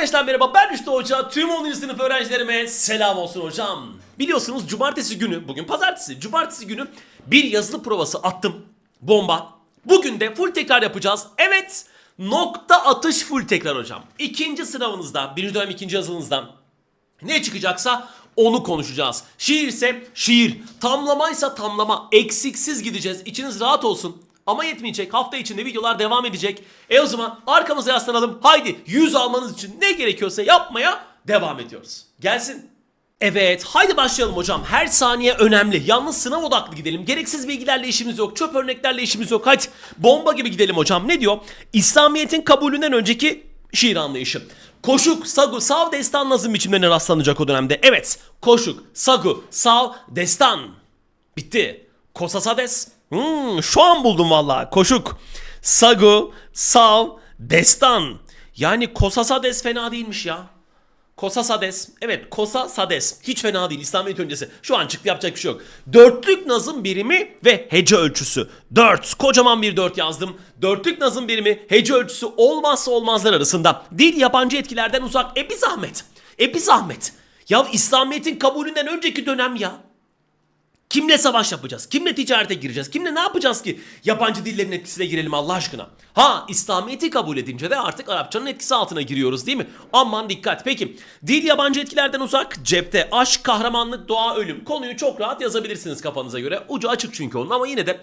Arkadaşlar merhaba ben Rüştü Hoca. Tüm 10. sınıf öğrencilerime selam olsun hocam. Biliyorsunuz cumartesi günü, bugün pazartesi, cumartesi günü bir yazılı provası attım. Bomba. Bugün de full tekrar yapacağız. Evet, nokta atış full tekrar hocam. İkinci sınavınızda, birinci dönem ikinci yazılınızdan ne çıkacaksa onu konuşacağız. Şiir ise şiir, tamlamaysa tamlama, eksiksiz gideceğiz. İçiniz rahat olsun. Ama yetmeyecek. Hafta içinde videolar devam edecek. E o zaman arkamıza yaslanalım. Haydi 100 almanız için ne gerekiyorsa yapmaya devam ediyoruz. Gelsin. Evet, haydi başlayalım hocam. Her saniye önemli. Yalnız sınav odaklı gidelim. Gereksiz bilgilerle işimiz yok. Çöp örneklerle işimiz yok. Hadi bomba gibi gidelim hocam. Ne diyor? İslamiyet'in kabulünden önceki şiir anlayışı. Koşuk, sagu, sav, destan nazım biçimlerine rastlanacak o dönemde. Evet, koşuk, sagu, sav, destan. Bitti. Kosasades. Hmm, şu an buldum valla. Koşuk, sagu, sav, destan. Yani kosasades fena değilmiş ya. Kosa Sades. Evet Kosa Sades. Hiç fena değil İslamiyet öncesi. Şu an çıktı yapacak bir şey yok. Dörtlük nazım birimi ve hece ölçüsü. Dört. Kocaman bir dört yazdım. Dörtlük nazım birimi hece ölçüsü olmazsa olmazlar arasında. Dil yabancı etkilerden uzak. E bir zahmet. E bir zahmet. Ya İslamiyet'in kabulünden önceki dönem ya. Kimle savaş yapacağız? Kimle ticarete gireceğiz? Kimle ne yapacağız ki yabancı dillerin etkisine girelim Allah aşkına? Ha İslamiyet'i kabul edince de artık Arapçanın etkisi altına giriyoruz değil mi? Aman dikkat. Peki dil yabancı etkilerden uzak, cepte aşk, kahramanlık, doğa, ölüm. Konuyu çok rahat yazabilirsiniz kafanıza göre. Ucu açık çünkü onun ama yine de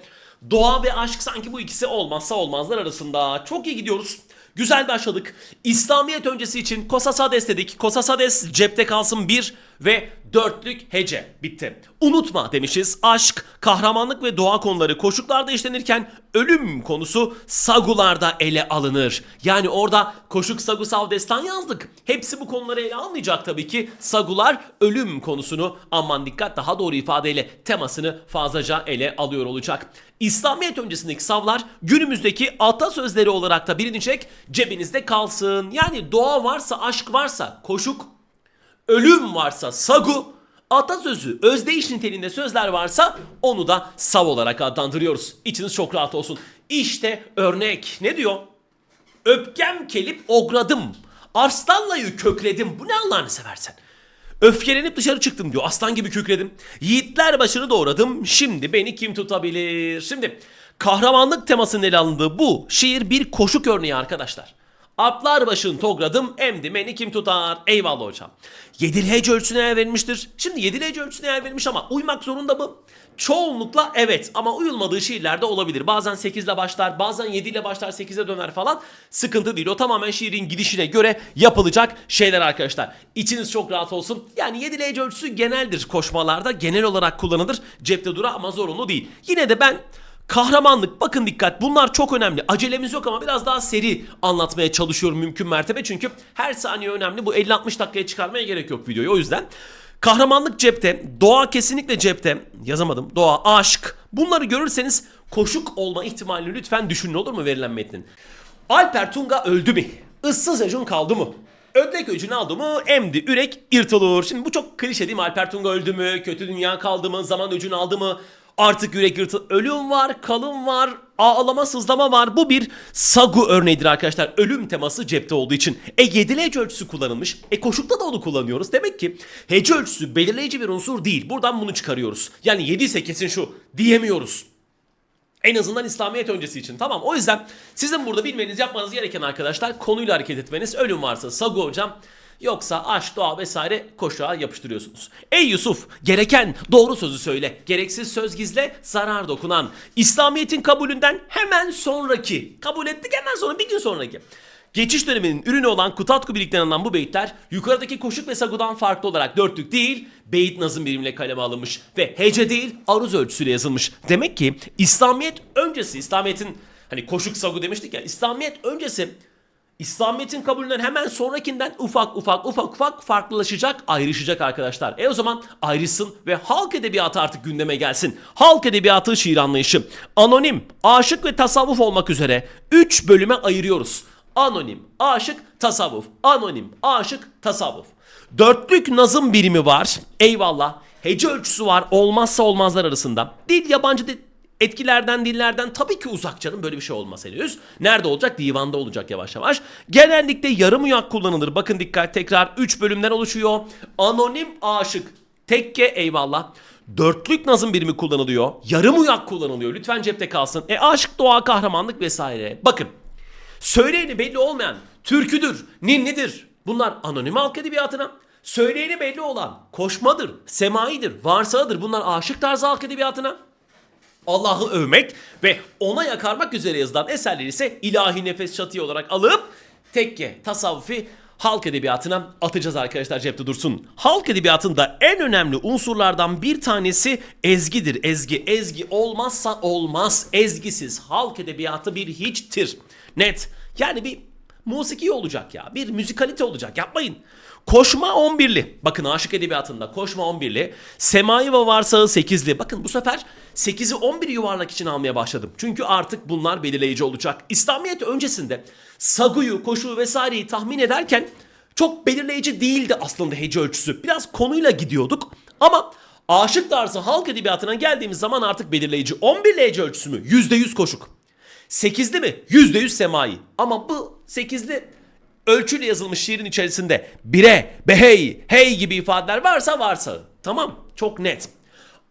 doğa ve aşk sanki bu ikisi olmazsa olmazlar arasında. Çok iyi gidiyoruz. Güzel başladık. İslamiyet öncesi için Kosasades dedik. Kosasades cepte kalsın bir ve dörtlük hece. Bitti. Unutma demişiz. Aşk, kahramanlık ve doğa konuları koşuklarda işlenirken ölüm konusu sagularda ele alınır. Yani orada koşuk sagu sav destan yazdık. Hepsi bu konuları ele almayacak tabii ki. Sagular ölüm konusunu aman dikkat daha doğru ifadeyle temasını fazlaca ele alıyor olacak. İslamiyet öncesindeki savlar günümüzdeki atasözleri olarak da bilinecek cebinizde kalsın. Yani doğa varsa aşk varsa koşuk, ölüm varsa sagu, atasözü özdeyiş niteliğinde sözler varsa onu da sav olarak adlandırıyoruz. İçiniz çok rahat olsun. İşte örnek ne diyor? Öpkem kelip ogradım. Arslanlayı kökledim. Bu ne Allah'ını seversen. Öfkelenip dışarı çıktım diyor. Aslan gibi kükredim. Yiğitler başını doğradım. Şimdi beni kim tutabilir? Şimdi kahramanlık temasının ele alındığı bu şiir bir koşuk örneği arkadaşlar. Atlar başın togradım emdi beni kim tutar? Eyvallah hocam. Yedili hece ölçüsüne yer verilmiştir. Şimdi yedili hece ölçüsüne yer verilmiş ama uymak zorunda mı? Çoğunlukla evet ama uyulmadığı şiirlerde olabilir. Bazen 8 ile başlar, bazen 7 ile başlar 8'e döner falan. Sıkıntı değil. O tamamen şiirin gidişine göre yapılacak şeyler arkadaşlar. İçiniz çok rahat olsun. Yani 7 hece ölçüsü geneldir koşmalarda. Genel olarak kullanılır. Cepte dura ama zorunlu değil. Yine de ben Kahramanlık bakın dikkat bunlar çok önemli. Acelemiz yok ama biraz daha seri anlatmaya çalışıyorum mümkün mertebe. Çünkü her saniye önemli. Bu 50-60 dakikaya çıkarmaya gerek yok videoyu o yüzden. Kahramanlık cepte, doğa kesinlikle cepte. Yazamadım. Doğa, aşk. Bunları görürseniz koşuk olma ihtimalini lütfen düşünün olur mu verilen metnin? Alper Tunga öldü mü? Issız acun kaldı mı? Ödlek öcünü aldı mı emdi ürek yırtılır. Şimdi bu çok klişe değil mi? Alper Tunga öldü mü? Kötü dünya kaldı mı? Zaman öcünü aldı mı? Artık yürek yırtıl... Ölüm var, kalım var, ağlama, sızlama var. Bu bir sagu örneğidir arkadaşlar. Ölüm teması cepte olduğu için. E yedili hece ölçüsü kullanılmış. E koşukta da onu kullanıyoruz. Demek ki hece ölçüsü belirleyici bir unsur değil. Buradan bunu çıkarıyoruz. Yani 7 ise kesin şu diyemiyoruz. En azından İslamiyet öncesi için. Tamam o yüzden sizin burada bilmeniz yapmanız gereken arkadaşlar konuyla hareket etmeniz. Ölüm varsa sagu hocam. Yoksa aşk, doğa vesaire koşuğa yapıştırıyorsunuz. Ey Yusuf gereken doğru sözü söyle. Gereksiz söz gizle zarar dokunan. İslamiyet'in kabulünden hemen sonraki. Kabul ettik hemen sonra bir gün sonraki. Geçiş döneminin ürünü olan Kutatku birlikten alınan bu beyitler yukarıdaki koşuk ve sagudan farklı olarak dörtlük değil beyit nazım birimle kaleme alınmış ve hece değil aruz ölçüsüyle yazılmış. Demek ki İslamiyet öncesi İslamiyet'in hani koşuk sagu demiştik ya İslamiyet öncesi İslamiyet'in kabulünden hemen sonrakinden ufak ufak ufak ufak farklılaşacak, ayrışacak arkadaşlar. E o zaman ayrışsın ve halk edebiyatı artık gündeme gelsin. Halk edebiyatı şiir anlayışı. Anonim, aşık ve tasavvuf olmak üzere 3 bölüme ayırıyoruz. Anonim, aşık, tasavvuf. Anonim, aşık, tasavvuf. Dörtlük nazım birimi var. Eyvallah. Hece ölçüsü var olmazsa olmazlar arasında. Dil yabancı dil Etkilerden, dillerden tabii ki uzak canım böyle bir şey olmaz henüz. Nerede olacak? Divanda olacak yavaş yavaş. Genellikle yarım uyak kullanılır. Bakın dikkat tekrar 3 bölümden oluşuyor. Anonim aşık. Tekke eyvallah. Dörtlük nazım birimi kullanılıyor. Yarım uyak kullanılıyor. Lütfen cepte kalsın. E aşk, doğa, kahramanlık vesaire. Bakın. Söyleyeni belli olmayan türküdür, ninnidir. Bunlar anonim halk edebiyatına. Söyleyeni belli olan koşmadır, semaidir, varsağıdır. Bunlar aşık tarzı halk edebiyatına. Allah'ı övmek ve ona yakarmak üzere yazılan eserler ise ilahi nefes çatığı olarak alıp tekke, tasavvufi halk edebiyatına atacağız arkadaşlar cepte dursun. Halk edebiyatında en önemli unsurlardan bir tanesi ezgidir. Ezgi, ezgi olmazsa olmaz. Ezgisiz halk edebiyatı bir hiçtir. Net. Yani bir musiki olacak ya. Bir müzikalite olacak. Yapmayın. Koşma 11'li. Bakın aşık edebiyatında koşma 11'li. Semai ve varsağı 8'li. Bakın bu sefer 8'i 11 yuvarlak için almaya başladım. Çünkü artık bunlar belirleyici olacak. İslamiyet öncesinde saguyu, koşu vesaireyi tahmin ederken çok belirleyici değildi aslında hece ölçüsü. Biraz konuyla gidiyorduk ama aşık tarzı halk edebiyatına geldiğimiz zaman artık belirleyici. 11 hece ölçüsü mü? %100 koşuk. 8'li mi? %100 semai. Ama bu 8'li ölçüyle yazılmış şiirin içerisinde bire, behey, hey gibi ifadeler varsa varsa. Tamam çok net.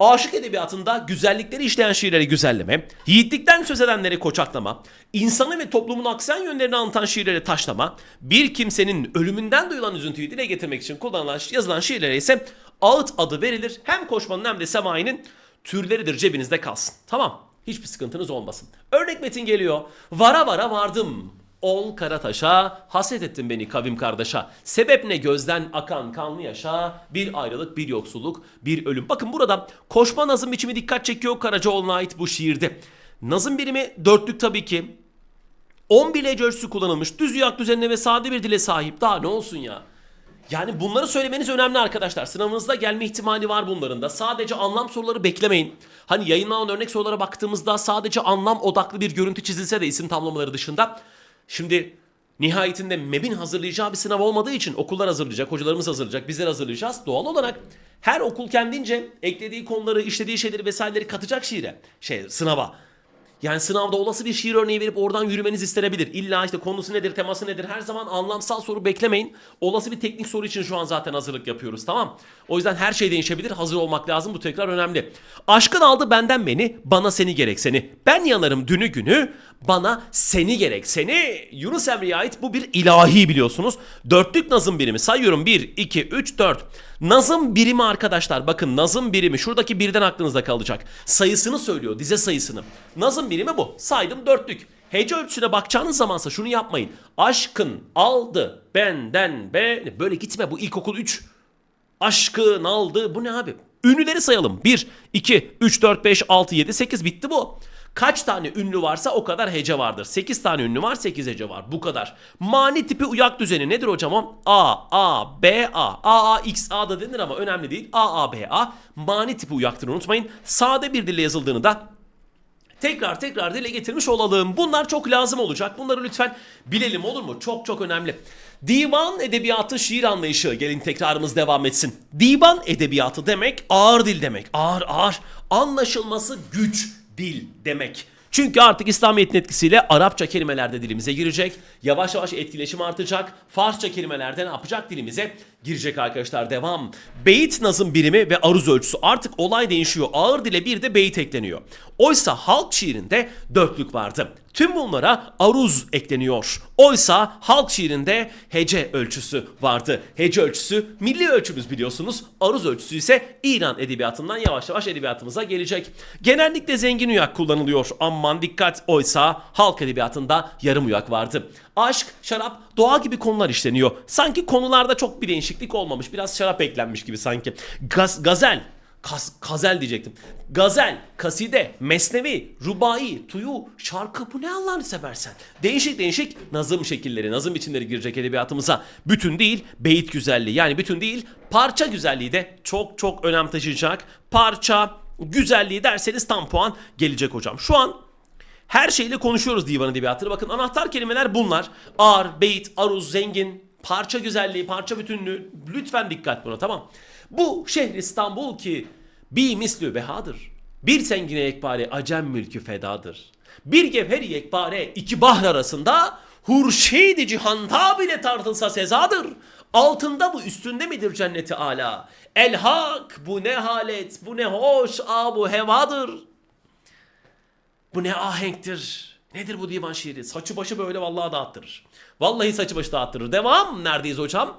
Aşık edebiyatında güzellikleri işleyen şiirleri güzelleme, yiğitlikten söz edenleri koçaklama, insanı ve toplumun aksayan yönlerini anlatan şiirleri taşlama, bir kimsenin ölümünden duyulan üzüntüyü dile getirmek için kullanılan yazılan şiirlere ise ağıt adı verilir. Hem koşmanın hem de semainin türleridir cebinizde kalsın. Tamam hiçbir sıkıntınız olmasın. Örnek metin geliyor. Vara vara vardım. Ol Karataş'a, haset ettin beni kavim kardeşa. Sebep ne gözden akan kanlı yaşa, bir ayrılık, bir yoksulluk, bir ölüm. Bakın burada koşma nazım biçimi dikkat çekiyor Karacaoğlu'na ait bu şiirde. Nazım birimi dörtlük tabii ki. 11 hece ölçüsü kullanılmış. Düz yuyak düzenine ve sade bir dile sahip. Daha ne olsun ya. Yani bunları söylemeniz önemli arkadaşlar. Sınavınızda gelme ihtimali var bunların da. Sadece anlam soruları beklemeyin. Hani yayınlanan örnek sorulara baktığımızda sadece anlam odaklı bir görüntü çizilse de isim tamlamaları dışında. Şimdi nihayetinde MEB'in hazırlayacağı bir sınav olmadığı için okullar hazırlayacak, hocalarımız hazırlayacak, bizler hazırlayacağız. Doğal olarak her okul kendince eklediği konuları, işlediği şeyleri vesaireleri katacak şiire, şey sınava. Yani sınavda olası bir şiir örneği verip oradan yürümeniz istenebilir. İlla işte konusu nedir, teması nedir her zaman anlamsal soru beklemeyin. Olası bir teknik soru için şu an zaten hazırlık yapıyoruz tamam. O yüzden her şey değişebilir. Hazır olmak lazım. Bu tekrar önemli. Aşkın aldı benden beni, bana seni gerek seni. Ben yanarım dünü günü, bana seni gerek seni. Yunus Emre'ye ait bu bir ilahi biliyorsunuz. Dörtlük nazım birimi sayıyorum. 1, 2, 3, 4. Nazım birimi arkadaşlar bakın nazım birimi şuradaki birden aklınızda kalacak. Sayısını söylüyor dize sayısını. Nazım birimi bu. Saydım dörtlük. Hece ölçüsüne bakacağınız zamansa şunu yapmayın. Aşkın aldı benden be. Böyle gitme bu ilkokul 3. Aşkın aldı bu ne abi? Ünlüleri sayalım. 1, 2, 3, 4, 5, 6, 7, 8 bitti bu. Kaç tane ünlü varsa o kadar hece vardır. 8 tane ünlü var 8 hece var. Bu kadar. Mani tipi uyak düzeni nedir hocam o? A, A, B, A. A, A, X, A da denir ama önemli değil. A, A, B, A. Mani tipi uyaktır unutmayın. Sade bir dille yazıldığını da tekrar tekrar dile getirmiş olalım. Bunlar çok lazım olacak. Bunları lütfen bilelim olur mu? Çok çok önemli. Divan edebiyatı şiir anlayışı. Gelin tekrarımız devam etsin. Divan edebiyatı demek ağır dil demek. Ağır ağır. Anlaşılması güç dil demek. Çünkü artık İslamiyet'in etkisiyle Arapça kelimeler de dilimize girecek. Yavaş yavaş etkileşim artacak. Farsça kelimeler de ne yapacak dilimize girecek arkadaşlar. Devam. Beyit nazım birimi ve aruz ölçüsü. Artık olay değişiyor. Ağır dile bir de beyit ekleniyor. Oysa halk şiirinde dörtlük vardı. Tüm bunlara aruz ekleniyor. Oysa halk şiirinde hece ölçüsü vardı. Hece ölçüsü milli ölçümüz biliyorsunuz. Aruz ölçüsü ise İran edebiyatından yavaş yavaş edebiyatımıza gelecek. Genellikle zengin uyak kullanılıyor. Aman dikkat oysa halk edebiyatında yarım uyak vardı. Aşk, şarap, doğa gibi konular işleniyor. Sanki konularda çok bir değişiklik olmamış. Biraz şarap eklenmiş gibi sanki. Gaz, gazel, Kas, kazel diyecektim. Gazel, kaside, mesnevi, rubai, tuyu, şarkı bu ne Allah'ını seversen. Değişik değişik nazım şekilleri, nazım biçimleri girecek edebiyatımıza. Bütün değil beyit güzelliği yani bütün değil parça güzelliği de çok çok önem taşıyacak. Parça güzelliği derseniz tam puan gelecek hocam. Şu an her şeyle konuşuyoruz divan edebiyatını. Bakın anahtar kelimeler bunlar. Ağır, beyit, aruz, zengin, parça güzelliği, parça bütünlüğü. Lütfen dikkat buna tamam. Bu şehir İstanbul ki bir mislü behadır. Bir sengine yekpare acem mülkü fedadır. Bir gevheri yekpare iki bahr arasında hurşidi cihanda bile tartılsa sezadır. Altında bu üstünde midir cenneti ala? El hak bu ne halet bu ne hoş abu hevadır. Bu ne ahenktir. Nedir bu divan şiiri? Saçı başı böyle vallahi dağıttırır. Vallahi saçı başı dağıttırır. Devam. Neredeyiz hocam?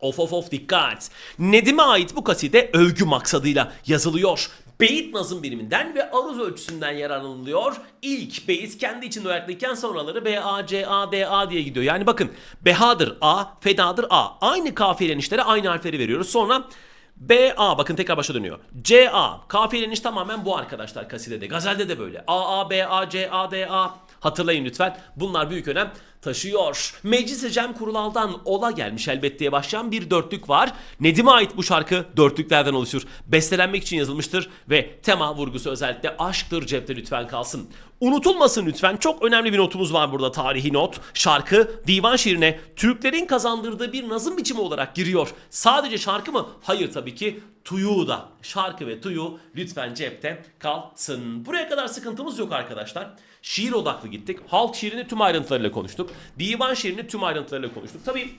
Of of of dikkat. Nedim'e ait bu kaside övgü maksadıyla yazılıyor. Beyit nazım biriminden ve aruz ölçüsünden yararlanılıyor. İlk beyit kendi içinde ayaklıyken sonraları B, A, C, A, D, A diye gidiyor. Yani bakın behadır A, fedadır A. Aynı kafiyelenişlere aynı harfleri veriyoruz. Sonra B, A bakın tekrar başa dönüyor. C, A. Kafiyeleniş tamamen bu arkadaşlar kasidede. Gazelde de böyle. A, A, B, A, C, A, D, A. Hatırlayın lütfen. Bunlar büyük önem taşıyor. Meclis-i Cem Kurulal'dan Ola gelmiş elbet diye başlayan bir dörtlük var. Nedim'e ait bu şarkı dörtlüklerden oluşur. Bestelenmek için yazılmıştır ve tema vurgusu özellikle aşktır cepte lütfen kalsın. Unutulmasın lütfen. Çok önemli bir notumuz var burada tarihi not. Şarkı divan şiirine Türklerin kazandırdığı bir nazım biçimi olarak giriyor. Sadece şarkı mı? Hayır tabii ki tuyu da. Şarkı ve tuyu lütfen cepte kalsın. Buraya kadar sıkıntımız yok arkadaşlar. Şiir odaklı gittik. Halk şiirini tüm ayrıntılarıyla konuştuk. Divan şiirini tüm ayrıntılarıyla konuştuk. Tabii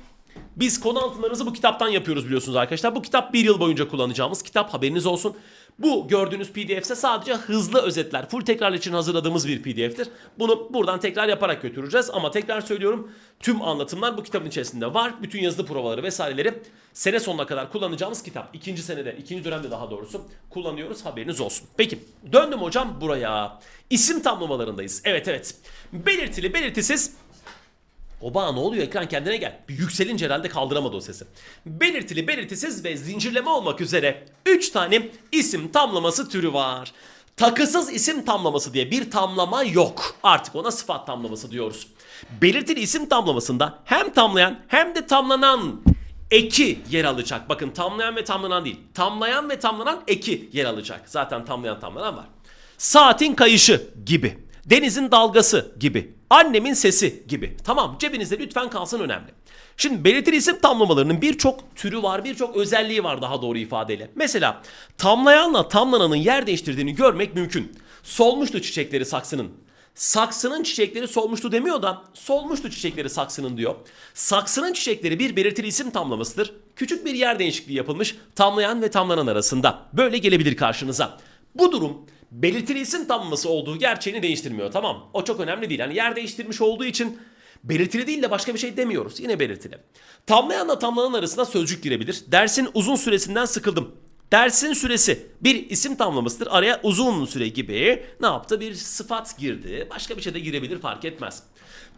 biz konu anlatımlarımızı bu kitaptan yapıyoruz biliyorsunuz arkadaşlar. Bu kitap bir yıl boyunca kullanacağımız kitap haberiniz olsun. Bu gördüğünüz pdf ise sadece hızlı özetler, full tekrar için hazırladığımız bir pdf'tir. Bunu buradan tekrar yaparak götüreceğiz ama tekrar söylüyorum tüm anlatımlar bu kitabın içerisinde var. Bütün yazılı provaları vesaireleri sene sonuna kadar kullanacağımız kitap. İkinci senede, ikinci dönemde daha doğrusu kullanıyoruz haberiniz olsun. Peki döndüm hocam buraya. İsim tamlamalarındayız. Evet evet. Belirtili belirtisiz Oba ne oluyor ekran kendine gel. Bir yükselince herhalde kaldıramadı o sesi. Belirtili, belirtisiz ve zincirleme olmak üzere 3 tane isim tamlaması türü var. Takısız isim tamlaması diye bir tamlama yok. Artık ona sıfat tamlaması diyoruz. Belirtili isim tamlamasında hem tamlayan hem de tamlanan eki yer alacak. Bakın tamlayan ve tamlanan değil. Tamlayan ve tamlanan eki yer alacak. Zaten tamlayan tamlanan var. Saatin kayışı gibi. Denizin dalgası gibi. Annemin sesi gibi. Tamam cebinizde lütfen kalsın önemli. Şimdi belirtili isim tamlamalarının birçok türü var, birçok özelliği var daha doğru ifadeyle. Mesela tamlayanla tamlananın yer değiştirdiğini görmek mümkün. Solmuştu çiçekleri saksının. Saksının çiçekleri solmuştu demiyor da solmuştu çiçekleri saksının diyor. Saksının çiçekleri bir belirtili isim tamlamasıdır. Küçük bir yer değişikliği yapılmış tamlayan ve tamlanan arasında. Böyle gelebilir karşınıza. Bu durum belirtili isim olduğu gerçeğini değiştirmiyor tamam. O çok önemli değil. Yani yer değiştirmiş olduğu için belirtili değil de başka bir şey demiyoruz. Yine belirtili. Tamlayanla tamlanan arasında sözcük girebilir. Dersin uzun süresinden sıkıldım. Dersin süresi bir isim tamlamasıdır. Araya uzun süre gibi ne yaptı? Bir sıfat girdi. Başka bir şey de girebilir fark etmez.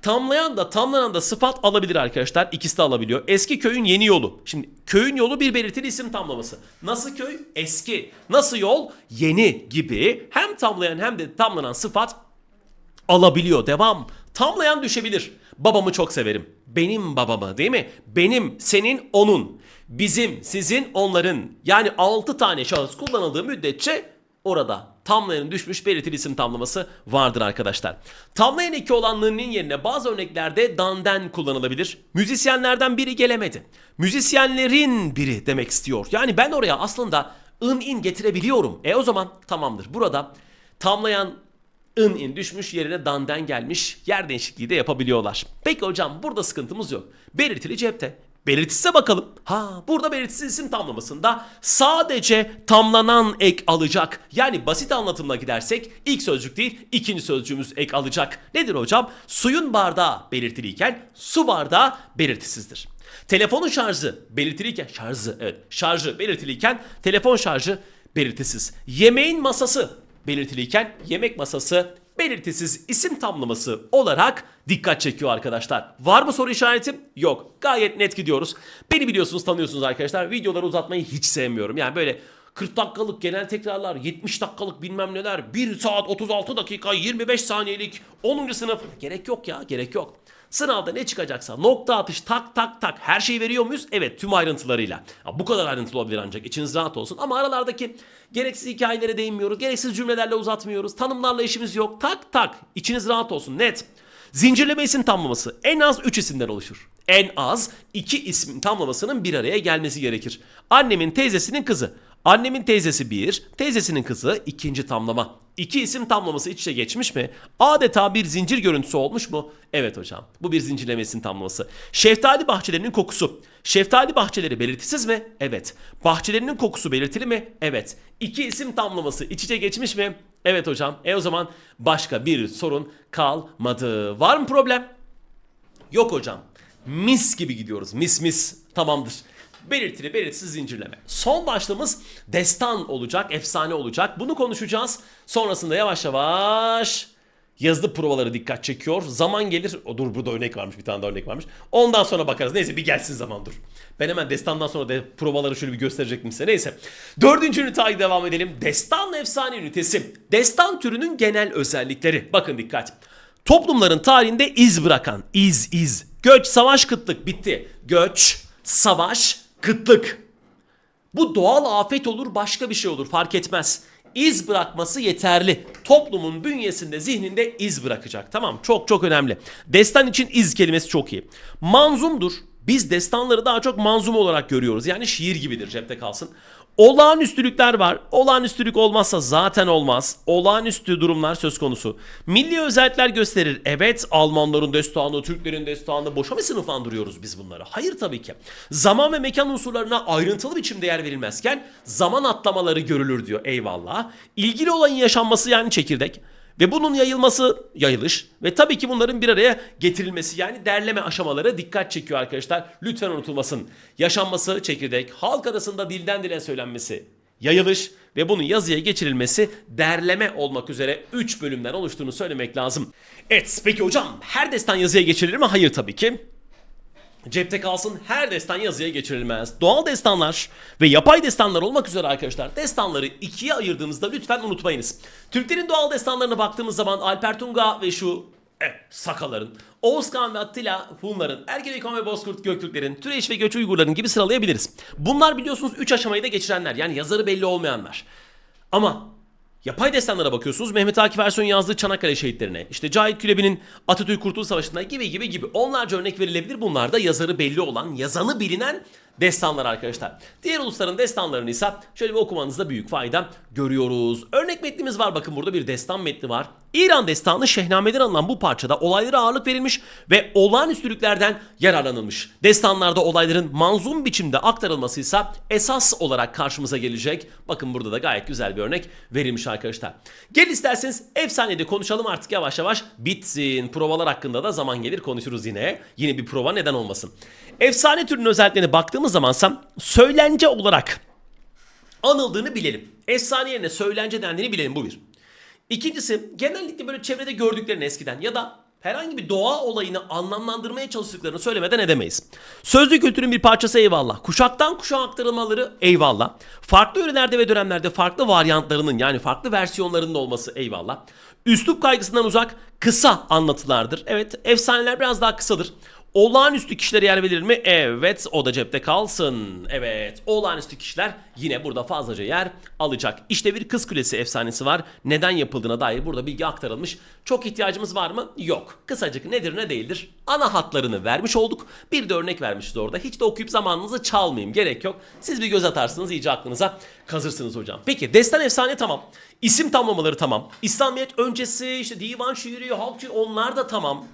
Tamlayan da tamlanan da sıfat alabilir arkadaşlar. İkisi de alabiliyor. Eski köyün yeni yolu. Şimdi köyün yolu bir belirtili isim tamlaması. Nasıl köy? Eski. Nasıl yol? Yeni gibi. Hem tamlayan hem de tamlanan sıfat alabiliyor. Devam. Tamlayan düşebilir. Babamı çok severim. Benim babamı değil mi? Benim, senin, onun. Bizim, sizin, onların. Yani 6 tane şahıs kullanıldığı müddetçe orada tamlayanın düşmüş belirtili isim tamlaması vardır arkadaşlar. Tamlayan eki olanlığının yerine bazı örneklerde danden kullanılabilir. Müzisyenlerden biri gelemedi. Müzisyenlerin biri demek istiyor. Yani ben oraya aslında ın in getirebiliyorum. E o zaman tamamdır. Burada tamlayan ın in düşmüş yerine danden gelmiş yer değişikliği de yapabiliyorlar. Peki hocam burada sıkıntımız yok. Belirtili cepte. Belirtisize bakalım. Ha burada belirtisiz isim tamlamasında sadece tamlanan ek alacak. Yani basit anlatımla gidersek ilk sözcük değil ikinci sözcüğümüz ek alacak. Nedir hocam? Suyun bardağı belirtiliyken su bardağı belirtisizdir. Telefonun şarjı belirtiliyken şarjı evet şarjı belirtiliyken telefon şarjı belirtisiz. Yemeğin masası belirtiliyken yemek masası belirtisiz isim tamlaması olarak dikkat çekiyor arkadaşlar. Var mı soru işaretim? Yok. Gayet net gidiyoruz. Beni biliyorsunuz tanıyorsunuz arkadaşlar. Videoları uzatmayı hiç sevmiyorum. Yani böyle 40 dakikalık genel tekrarlar, 70 dakikalık bilmem neler, 1 saat 36 dakika, 25 saniyelik 10. sınıf. Gerek yok ya, gerek yok. Sınavda ne çıkacaksa nokta atış tak tak tak her şeyi veriyor muyuz? Evet tüm ayrıntılarıyla. Ya bu kadar ayrıntılı olabilir ancak içiniz rahat olsun. Ama aralardaki gereksiz hikayelere değinmiyoruz. Gereksiz cümlelerle uzatmıyoruz. Tanımlarla işimiz yok. Tak tak içiniz rahat olsun net. Zincirleme isim tamlaması en az 3 isimden oluşur. En az 2 ismin tamlamasının bir araya gelmesi gerekir. Annemin teyzesinin kızı. Annemin teyzesi 1, teyzesinin kızı ikinci tamlama. İki isim tamlaması iç içe geçmiş mi? Adeta bir zincir görüntüsü olmuş mu? Evet hocam. Bu bir zincirlemesinin tamlaması. Şeftali bahçelerinin kokusu. Şeftali bahçeleri belirtisiz mi? Evet. Bahçelerinin kokusu belirtili mi? Evet. İki isim tamlaması iç içe geçmiş mi? Evet hocam. E o zaman başka bir sorun kalmadı. Var mı problem? Yok hocam. Mis gibi gidiyoruz. Mis mis. Tamamdır. Belirtili belirtisiz zincirleme. Son başlığımız destan olacak, efsane olacak. Bunu konuşacağız. Sonrasında yavaş yavaş yazılı provaları dikkat çekiyor. Zaman gelir. O dur burada örnek varmış bir tane daha örnek varmış. Ondan sonra bakarız. Neyse bir gelsin zaman dur. Ben hemen destandan sonra de provaları şöyle bir gösterecektim size. Neyse. Dördüncü üniteye devam edelim. Destan efsane ünitesi. Destan türünün genel özellikleri. Bakın dikkat. Toplumların tarihinde iz bırakan, iz iz. Göç, savaş, kıtlık bitti. Göç, savaş, kıtlık. Bu doğal afet olur, başka bir şey olur fark etmez. İz bırakması yeterli. Toplumun bünyesinde, zihninde iz bırakacak. Tamam çok çok önemli. Destan için iz kelimesi çok iyi. Manzumdur. Biz destanları daha çok manzum olarak görüyoruz. Yani şiir gibidir cepte kalsın. Olağanüstülükler var. Olağanüstülük olmazsa zaten olmaz. Olağanüstü durumlar söz konusu. Milli özellikler gösterir. Evet Almanların destanı, Türklerin destanı boşa mı sınıflandırıyoruz biz bunları? Hayır tabii ki. Zaman ve mekan unsurlarına ayrıntılı biçimde yer verilmezken zaman atlamaları görülür diyor. Eyvallah. İlgili olayın yaşanması yani çekirdek. Ve bunun yayılması, yayılış ve tabii ki bunların bir araya getirilmesi yani derleme aşamaları dikkat çekiyor arkadaşlar. Lütfen unutulmasın. Yaşanması çekirdek, halk arasında dilden dile söylenmesi, yayılış ve bunun yazıya geçirilmesi derleme olmak üzere 3 bölümden oluştuğunu söylemek lazım. Evet peki hocam her destan yazıya geçirilir mi? Hayır tabii ki. Cepte kalsın her destan yazıya geçirilmez. Doğal destanlar ve yapay destanlar olmak üzere arkadaşlar destanları ikiye ayırdığınızda lütfen unutmayınız. Türklerin doğal destanlarına baktığımız zaman Alper Tunga ve şu eh, Sakaların, Oğuz Kağan ve Attila Hunların, Ergenekon ve Bozkurt Göktürklerin, Türeş ve Göç Uygurların gibi sıralayabiliriz. Bunlar biliyorsunuz 3 aşamayı da geçirenler yani yazarı belli olmayanlar. Ama Yapay destanlara bakıyorsunuz. Mehmet Akif Ersoy'un yazdığı Çanakkale şehitlerine, işte Cahit Külebi'nin Atatürk Kurtuluş Savaşı'nda gibi gibi gibi onlarca örnek verilebilir. Bunlar da yazarı belli olan, yazanı bilinen destanlar arkadaşlar. Diğer ulusların destanlarını ise şöyle bir okumanızda büyük fayda görüyoruz. Örnek metnimiz var bakın burada bir destan metni var. İran destanı Şehname'den alınan bu parçada olaylara ağırlık verilmiş ve olağanüstülüklerden yararlanılmış. Destanlarda olayların manzum biçimde aktarılması ise esas olarak karşımıza gelecek. Bakın burada da gayet güzel bir örnek verilmiş arkadaşlar. Gel isterseniz efsanede konuşalım artık yavaş yavaş bitsin. Provalar hakkında da zaman gelir konuşuruz yine. Yine bir prova neden olmasın. Efsane türünün özelliklerine baktığımız zamansam söylence olarak anıldığını bilelim. Efsane yerine söylence dendiğini bilelim bu bir. İkincisi genellikle böyle çevrede gördüklerini eskiden ya da herhangi bir doğa olayını anlamlandırmaya çalıştıklarını söylemeden edemeyiz. Sözlü kültürün bir parçası eyvallah. Kuşaktan kuşağa aktarılmaları eyvallah. Farklı yörelerde ve dönemlerde farklı varyantlarının yani farklı versiyonlarının olması eyvallah. Üslup kaygısından uzak kısa anlatılardır. Evet efsaneler biraz daha kısadır. Olağanüstü kişilere yer verilir mi? Evet o da cepte kalsın. Evet olağanüstü kişiler yine burada fazlaca yer alacak. İşte bir kız kulesi efsanesi var. Neden yapıldığına dair burada bilgi aktarılmış. Çok ihtiyacımız var mı? Yok. Kısacık nedir ne değildir? Ana hatlarını vermiş olduk. Bir de örnek vermişiz orada. Hiç de okuyup zamanınızı çalmayayım. Gerek yok. Siz bir göz atarsınız iyice aklınıza kazırsınız hocam. Peki destan efsane tamam. İsim tamlamaları tamam. İslamiyet öncesi işte divan şiiri, halk şiiri onlar da tamam.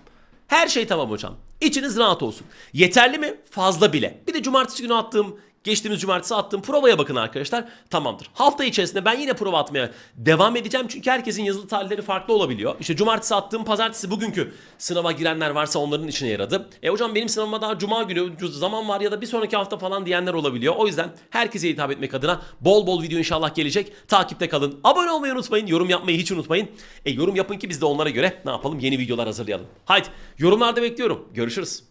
Her şey tamam hocam. İçiniz rahat olsun. Yeterli mi? Fazla bile. Bir de cumartesi günü attığım Geçtiğimiz cumartesi attığım provaya bakın arkadaşlar. Tamamdır. Hafta içerisinde ben yine prova atmaya devam edeceğim. Çünkü herkesin yazılı tarihleri farklı olabiliyor. İşte cumartesi attığım pazartesi bugünkü sınava girenler varsa onların içine yaradı. E hocam benim sınavıma daha cuma günü zaman var ya da bir sonraki hafta falan diyenler olabiliyor. O yüzden herkese hitap etmek adına bol bol video inşallah gelecek. Takipte kalın. Abone olmayı unutmayın. Yorum yapmayı hiç unutmayın. E yorum yapın ki biz de onlara göre ne yapalım yeni videolar hazırlayalım. Haydi yorumlarda bekliyorum. Görüşürüz.